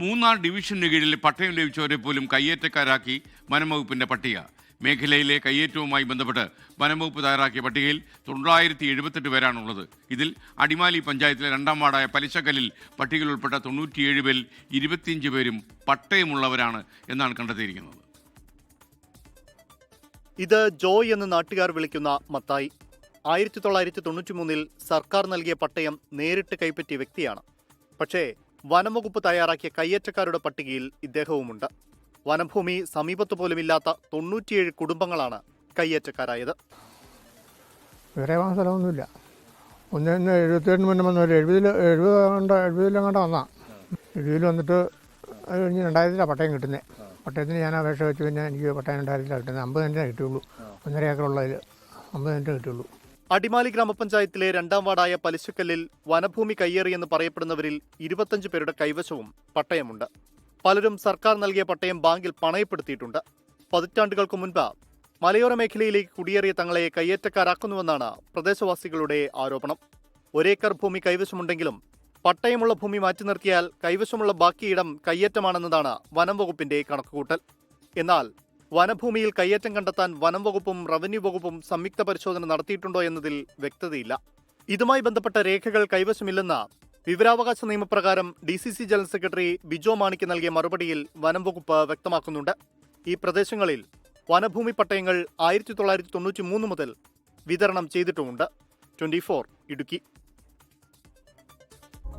മൂന്നാർ ഡിവിഷന് കീഴിൽ പട്ടയം ലഭിച്ചവരെ പോലും കയ്യേറ്റക്കാരാക്കി വനംവകുപ്പിന്റെ പട്ടിക. മേഖലയിലെ കയ്യേറ്റവുമായി ബന്ധപ്പെട്ട് വനംവകുപ്പ് തയ്യാറാക്കിയ പട്ടികയിൽ തൊള്ളായിരത്തി എഴുപത്തെട്ട് പേരാണുള്ളത്. ഇതിൽ അടിമാലി പഞ്ചായത്തിലെ രണ്ടാം വാർഡായ പലിശക്കല്ലിൽ പട്ടികയിൽ ഉൾപ്പെട്ട തൊണ്ണൂറ്റിയേഴ് പേരിൽ ഇരുപത്തിയഞ്ച് പേരും പട്ടയമുള്ളവരാണ് എന്നാണ് കണ്ടെത്തിയിരിക്കുന്നത്. ഇത് ജോയ് എന്ന് നാട്ടുകാർ വിളിക്കുന്ന മത്തായി. ആയിരത്തി തൊള്ളായിരത്തി തൊണ്ണൂറ്റി മൂന്നിൽ സർക്കാർ നൽകിയ പട്ടയം നേരിട്ട് കൈപ്പറ്റിയ വ്യക്തിയാണ്. പക്ഷേ വനംവകുപ്പ് തയ്യാറാക്കിയ കയ്യേറ്റക്കാരുടെ പട്ടികയിൽ ഇദ്ദേഹവുമുണ്ട്. വനഭൂമി സമീപത്ത് പോലുമില്ലാത്ത തൊണ്ണൂറ്റിയേഴ് കുടുംബങ്ങളാണ് കയ്യേറ്റക്കാരായത്. വേറെ സ്ഥലമൊന്നുമില്ല. ഒന്ന് എഴുപത്തി എഴുപത്തേഴിന് മുന്നേ വന്നു എഴുപതിൽ എഴുപത് കണ്ട എഴുപതിലങ്ങാണ്ട് വന്നാ. എഴുപതിൽ വന്നിട്ട് അത് കഴിഞ്ഞ് രണ്ടായിരത്തിലാണ് പട്ടയം കിട്ടുന്നത് പട്ടയത്തിന് ഞാൻ അപേക്ഷ വെച്ച് പിന്നെ എനിക്ക് പട്ടയം രണ്ടായിരത്തിലാണ് കിട്ടുന്നത് അമ്പത് സെന്റിനെ കിട്ടുള്ളൂ. ഒന്നര ഏക്കറുള്ളതിൽ അമ്പത് തന്നെ കിട്ടുള്ളൂ. അടിമാലി ഗ്രാമപഞ്ചായത്തിലെ രണ്ടാം വാർഡായ പലിശക്കല്ലിൽ വനഭൂമി കയ്യേറിയെന്ന് പറയപ്പെടുന്നവരിൽ ഇരുപത്തഞ്ച് പേരുടെ കൈവശവും പട്ടയമുണ്ട്. പലരും സർക്കാർ നൽകിയ പട്ടയം ബാങ്കിൽ പണയപ്പെടുത്തിയിട്ടുണ്ട്. പതിറ്റാണ്ടുകൾക്ക് മുൻപ് മലയോര മേഖലയിലേക്ക് കുടിയേറിയ തങ്ങളെ കയ്യേറ്റക്കാരാക്കുന്നുവെന്നാണ് പ്രദേശവാസികളുടെ ആരോപണം. ഒരേക്കർ ഭൂമി കൈവശമുണ്ടെങ്കിലും പട്ടയമുള്ള ഭൂമി മാറ്റി നിർത്തിയാൽ കൈവശമുള്ള ബാക്കിയിടം കയ്യേറ്റമാണെന്നതാണ് വനം വകുപ്പിന്റെ കണക്കുകൂട്ടൽ. എന്നാൽ വനഭൂമിയിൽ കയ്യേറ്റം കണ്ടെത്താൻ വനം വകുപ്പും റവന്യൂ വകുപ്പും സംയുക്ത പരിശോധന നടത്തിയിട്ടുണ്ടോ എന്നതിൽ വ്യക്തതയില്ല. ഇതുമായി ബന്ധപ്പെട്ട രേഖകൾ കൈവശമില്ലെന്ന വിവരാവകാശ നിയമപ്രകാരം D C C general secretary Bijo മാണിക്ക് നൽകിയ മറുപടിയിൽ വനം വകുപ്പ് വ്യക്തമാക്കുന്നുണ്ട്. ഈ പ്രദേശങ്ങളിൽ വനഭൂമി പട്ടയങ്ങൾ ആയിരത്തി തൊള്ളായിരത്തി തൊണ്ണൂറ്റി മൂന്ന് മുതൽ വിതരണം ചെയ്തിട്ടുമുണ്ട്. Twenty four Idukki.